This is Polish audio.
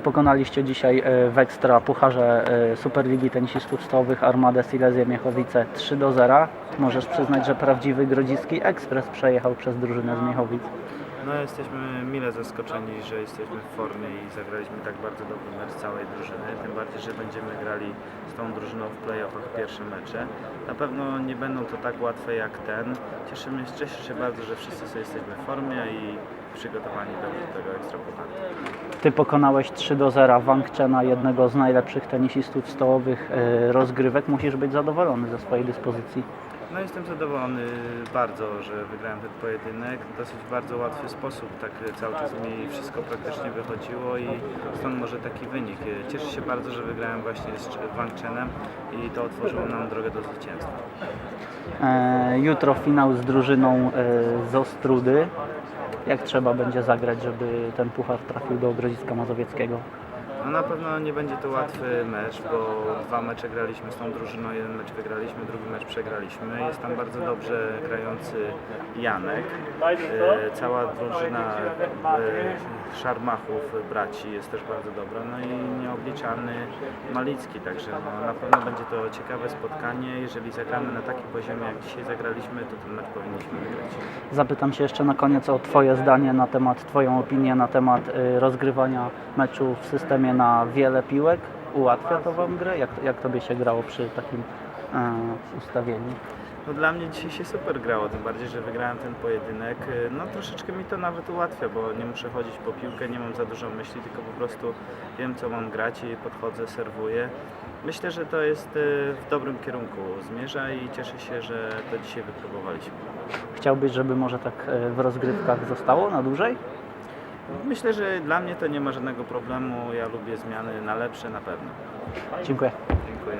Pokonaliście dzisiaj e, w Ekstra Pucharze e, Superligi Tenisistów Stołowych Armadę Silesia Miechowice 3 do 0. Możesz przyznać, że prawdziwy Grodziski Ekspres przejechał przez drużynę z Miechowic. No jesteśmy mile zaskoczeni, że jesteśmy w formie i zagraliśmy tak bardzo dobry mecz całej drużyny. Tym bardziej, że będziemy grali z tą drużyną w playoffach pierwsze mecze. Na pewno nie będą to tak łatwe jak ten. Cieszymy, cieszę się bardzo, że wszyscy jesteśmy w formie i przygotowani do tego ekstra pucharu. Ty pokonałeś 3 do 0 Wangczena, jednego z najlepszych tenisistów stołowych e, rozgrywek. Musisz być zadowolony ze swojej dyspozycji. No jestem zadowolony bardzo, że wygrałem ten pojedynek. W dosyć bardzo łatwy sposób, tak cały czas mi wszystko praktycznie wychodziło i stąd może taki wynik. Cieszę się bardzo, że wygrałem właśnie z Wangchenem i to otworzyło nam drogę do zwycięstwa. E, jutro finał z drużyną e, z Ostrudy. Jak trzeba będzie zagrać, żeby ten puchar trafił do Grodziska Mazowieckiego? No na pewno nie będzie to łatwy mecz, bo dwa mecze graliśmy z tą drużyną, jeden mecz wygraliśmy, drugi mecz przegraliśmy. Jest tam bardzo dobrze grający Janek. E, cała drużyna e, Szarmachów, braci jest też bardzo dobra, no i nieobliczalny Malicki, także no, na pewno będzie to ciekawe spotkanie. Jeżeli zagramy na takim poziomie, jak dzisiaj zagraliśmy, to ten mecz powinniśmy wygrać. Zapytam się jeszcze na koniec o Twoje zdanie na temat, Twoją opinię na temat y, rozgrywania meczu w systemie na wiele piłek. Ułatwia to Wam grę? Jak, jak Tobie się grało przy takim e, ustawieniu? No dla mnie dzisiaj się super grało, tym bardziej, że wygrałem ten pojedynek. Y, No troszeczkę mi to nawet ułatwia, bo nie muszę chodzić po piłkę, nie mam za dużo myśli, tylko po prostu wiem co mam grać i podchodzę, serwuję. Myślę, że to jest y, w dobrym kierunku zmierza i cieszę się, że to dzisiaj wypróbowaliśmy. Chciałbyś, żeby może tak e, w rozgrywkach zostało na dłużej? Myślę, że dla mnie to nie ma żadnego problemu, ja lubię zmiany na lepsze na pewno. Dziękuję. Dziękuję.